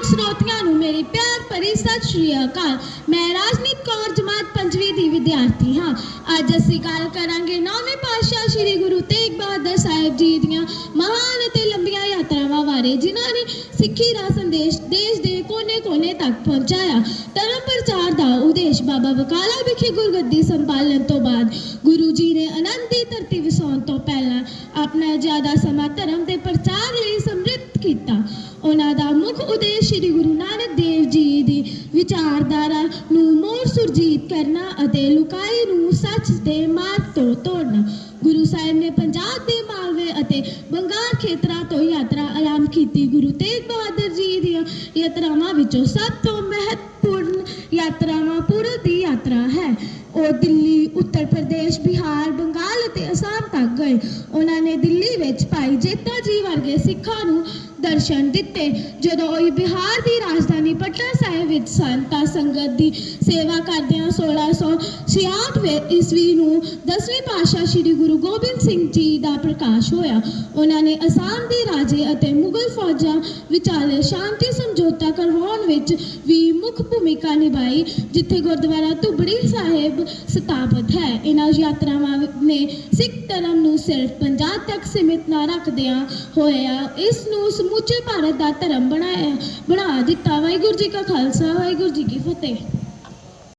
ਸਰੋਤਿਆਂ ਨੂੰ ਮੇਰੀ ਪਿਆਰ ਭਰੀ ਸਤਿ ਸ਼੍ਰੀ ਅਕਾਲ। ਮੈਂ ਰਾਜਨੀਤ ਕੌਰ, ਜਮਾਤ ਪੰਜਵੀਂ ਦੀ ਵਿਦਿਆਰਥੀ ਹਾਂ। ਅੱਜ ਅਸੀਂ ਗੱਲ ਕਰਾਂਗੇ ਨੌਵੇਂ ਪਾਤਸ਼ਾਹ ਸ੍ਰੀ ਗੁਰੂ ਤੇਗ ਬਹਾਦਰ ਸਾਹਿਬ ਜੀ ਦੀਆਂ ਮਹਾਨ ਅਤੇ ਲੰਬੀਆਂ ਯਾਤਰਾਵਾਂ ਬਾਰੇ, ਜਿਨ੍ਹਾਂ ਨੇ ਸਿੱਖੀ ਦਾ ਸੰਦੇਸ਼ ਦੇਸ਼ ਦੇ ਕੋਨੇ-ਕੋਨੇ ਤੱਕ ਪਹੁੰਚਾਇਆ। ਧਰਮ ਪ੍ਰਚਾਰ ਦਾ ਉਦੇਸ਼ ਬਾਬਾ ਬਕਾਲਾ ਵਿਖੇ ਗੁਰਗੱਦੀ ਸੰਭਾਲਣ ਤੋਂ ਬਾਅਦ ਗੁਰੂ ਜੀ ਨੇ ਅਨੰਦ ਦੀ ਧਰਤੀ ਵਸਾਉਣ ਤੋਂ ਪਹਿਲਾਂ ਆਪਣਾ ਜ਼ਿਆਦਾ ਸਮਾਂ ਧਰਮ ਦੇ ਪ੍ਰਚਾਰ ਲਈ ਦਾ ਮੁੱਖ ਉਦੇਸ਼ ਸ੍ਰੀ ਗੁਰੂ ਨਾਨਕ ਦੇਵ ਜੀ ਦੀ ਵਿਚਾਰਧਾਰਾ ਨੂੰ ਮੋੜ ਸੁਰਜੀਤ ਕਰਨਾ ਅਤੇ ਲੁਕਾਈ ਨੂੰ ਸੱਚ ਦੇ ਮਾਰਗ ਤੋਂ ਤੋੜਨਾ। ਗੁਰੂ ਸਾਹਿਬ ਨੇ ਪੰਜਾਬ ਦੇ ਮਾਲਵੇ ਅਤੇ ਬੰਗਾਲ ਖੇਤਰਾਂ ਤੋਂ ਯਾਤਰਾ ਆਰੰਭ ਕੀਤੀ। ਗੁਰੂ ਤੇਗ ਬਹਾਦਰ ਜੀ ਦੀਆਂ ਯਾਤਰਾਵਾਂ ਵਿੱਚੋਂ ਸਭ ਤੋਂ ਮਹੱਤਵਪੂਰਨ ਯਾਤਰਾਵਾਂ ਪੂਰਬ ਦੀ ਯਾਤਰਾ ਹੈ। ਉਹ ਦਿੱਲੀ, ਉੱਤਰ ਪ੍ਰਦੇਸ਼ ਗਏ ਉਹਨਾਂ ਨੇ ਦਿੱਲੀ ਵਿੱਚ ਭਾਈ ਜੇਤਾ ਜੀ ਵਰਗੇ ਸਿੱਖਾਂ ਨੂੰ ਦਰਸ਼ਨ ਦਿੱਤੇ। ਜਦੋਂ ਉਹ ਬਿਹਾਰ ਦੀ ਰਾਜਧਾਨੀ ਪਟਨਾ ਸਾਹਿਬ ਵਿੱਚ ਸਨ, ਤਾਂ ਸੰਗਤ ਦੀ ਸੇਵਾ ਕਰਦਿਆਂ 1666 ਵਿੱਚ ਈਸਵੀ ਨੂੰ ਦਸਵੇਂ ਪਾਤਸ਼ਾਹ ਸ੍ਰੀ ਗੁਰੂ ਗੋਬਿੰਦ ਸਿੰਘ ਜੀ ਦਾ ਪ੍ਰਕਾਸ਼ ਹੋਇਆ। ਉਹਨਾਂ ਨੇ ਅਸਾਮ ਦੇ ਰਾਜੇ ਅਤੇ ਮੁਗਲ ਫੌਜਾਂ ਵਿਚਾਲੇ ਸ਼ਾਂਤੀ ਸਮਝੌਤਾ ਕਰਵਾਉਣ ਵਿੱਚ ਵੀ ਮੁੱਖ ਭੂਮਿਕਾ ਨਿਭਾਈ, ਜਿੱਥੇ ਗੁਰਦੁਆਰਾ ਧੁਬੜੀ ਸਾਹਿਬ ਸਥਾਪਿਤ ਹੈ। ਇਹਨਾਂ ਯਾਤਰਾਵਾਂ ਨੇ ਸਿੱਖ ਧਰਮ ਨੂੰ ਸਿਰਫ ਪੰਜਾਬ ਤੱਕ ਸੀਮਿਤ ਨਾ ਰੱਖਦਿਆਂ ਹੋਇਆ, ਇਸ ਨੂੰ ਸਮੁੱਚੇ ਭਾਰਤ ਦਾ ਧਰਮ ਬਣਾਇਆ, ਬਣਾ ਦਿੱਤਾ। ਵਾਹਿਗੁਰੂ ਜੀ ਕਾ ਖਾਲਸਾ, ਵਾਹਿਗੁਰੂ ਜੀ ਕੀ ਫਤਿਹ।